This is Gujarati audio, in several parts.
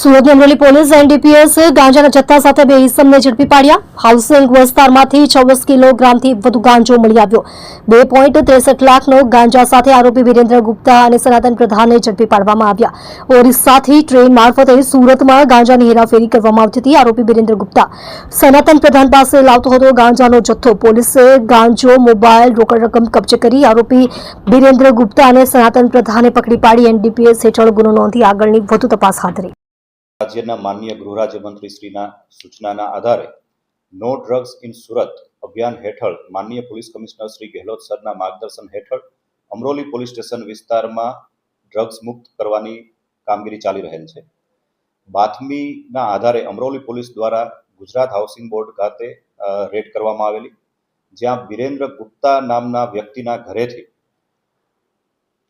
સુરતની અમરેલી પોલીસ એનડીપીએસ ગાંજાના જથ્થા સાથે બે ઇસમને ઝડપી પાડ્યા. હાઉસિંગ વિસ્તારમાંથી છવ્વીસ કિલોગ્રામથી વધુ ગાંજો મળી આવ્યો. બે પોઈન્ટ ત્રેસઠ લાખનો ગાંજા સાથે આરોપી વિરેન્દ્ર ગુપ્તા અને સનાતન પ્રધાનને ઝડપી પાડવામાં આવ્યા. ઓરિસ્સાથી ટ્રેન મારફતે સુરતમાં ગાંજાની હેરાફેરી કરવામાં આવતી હતી આરોપી વિરેન્દ્ર ગુપ્તા. સનાતન પ્રધાન પાસે લાવતો હતો ગાંજાનો જથ્થો. પોલીસે ગાંજો, મોબાઈલ, રોકડ રકમ કબજે કરી આરોપી વિરેન્દ્ર ગુપ્તા અને સનાતન પ્રધાને પકડી પાડી એનડીપીએસ હેઠળ ગુનો નોંધી આગળની વધુ તપાસ હાથ ધરી. રાજ્યના માનનીય ગૃહરાજ્યમંત્રી શ્રીના સૂચનાના આધારે નો ડ્રગ્સ ઇન સુરત અભિયાન હેઠળ માનનીય પોલીસ કમિશનર શ્રી ગેહલોત સરના માર્ગદર્શન હેઠળ અમરોલી પોલીસ સ્ટેશન વિસ્તારમાં ડ્રગ્સ મુક્ત કરવાની કામગીરી ચાલી રહેલ છે. બાતમીના આધારે અમરોલી પોલીસ દ્વારા ગુજરાત હાઉસિંગ બોર્ડ ખાતે રેડ કરવામાં આવેલી, જ્યાં વિરેન્દ્ર ગુપ્તા નામના વ્યક્તિના ઘરેથી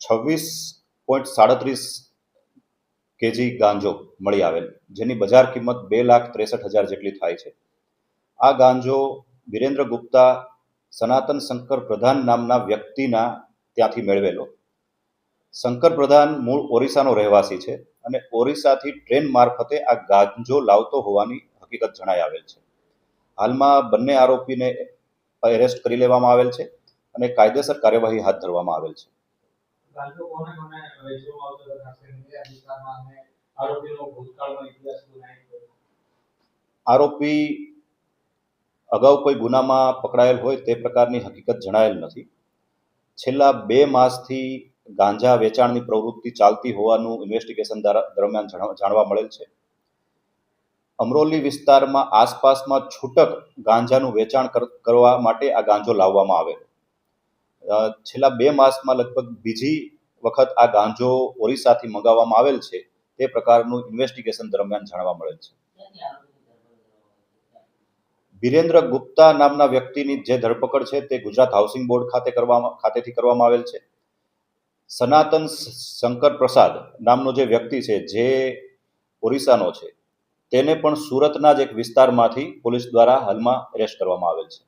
છવ્વીસ પોઈન્ટ સાડત્રીસ કેજી ગાંજો મળી આવેલ, જેની બજાર કિંમત બે લાખ ત્રેસઠ હજાર જેટલી થાય છે. આ ગાંજો વિરેન્દ્ર ગુપ્તા સનાતન શંકર પ્રધાન નામના વ્યક્તિના ત્યાંથી મેળવેલો. શંકર પ્રધાન મૂળ ઓરિસ્સાનો રહેવાસી છે અને ઓરિસ્સાથી ટ્રેન મારફતે આ ગાંજો લાવતો હોવાની હકીકત જણાઈ આવેલ છે. હાલમાં બંને આરોપીને એરેસ્ટ કરી લેવામાં આવેલ છે અને કાયદેસર કાર્યવાહી હાથ ધરવામાં આવેલ છે. ગાંજો કોને કોને વેચવામાં આવતો ખાસ કરીને કયા વિસ્તારમાં આરોપીનો ભૂતકાળનો ઇતિહાસ શું આરોપી અગાઉ કોઈ ગુનામાં પકડાયેલ હોય તે પ્રકારની હકીકત જણાયેલ નથી. છેલ્લા બે માસથી ગાંજા વેચાણની પ્રવૃત્તિ ચાલતી હોવાનું ઇન્વેસ્ટિગેશન દરમિયાન જાણવા મળેલ છે. અમરોલી વિસ્તારમાં આસપાસમાં છૂટક ગાંજાનું વેચાણ કરવા માટે આ ગાંજો લાવવામાં આવેલો. છેલ્લા બે માસમાં લગભગ બીજી વખત આ ગાંજો ઓરિસ્સાથી મંગાવવામાં આવેલ છે, તે પ્રકારનું ઇન્વેસ્ટિગેશન દરમિયાન જાણવા મળેલ છે. વિરેન્દ્ર ગુપ્તા નામના વ્યક્તિની જે ધરપકડ છે, તે ગુજરાત હાઉસિંગ બોર્ડ ખાતે કરવામાં, ખાતેથી કરવામાં આવેલ છે. સનાતન શંકર પ્રસાદ નામનો જે વ્યક્તિ છે, જે ઓરિસ્સાનો છે, તેને પણ સુરતના જ એક વિસ્તારમાંથી પોલીસ દ્વારા હાલમાં એરેસ્ટ કરવામાં આવેલ છે.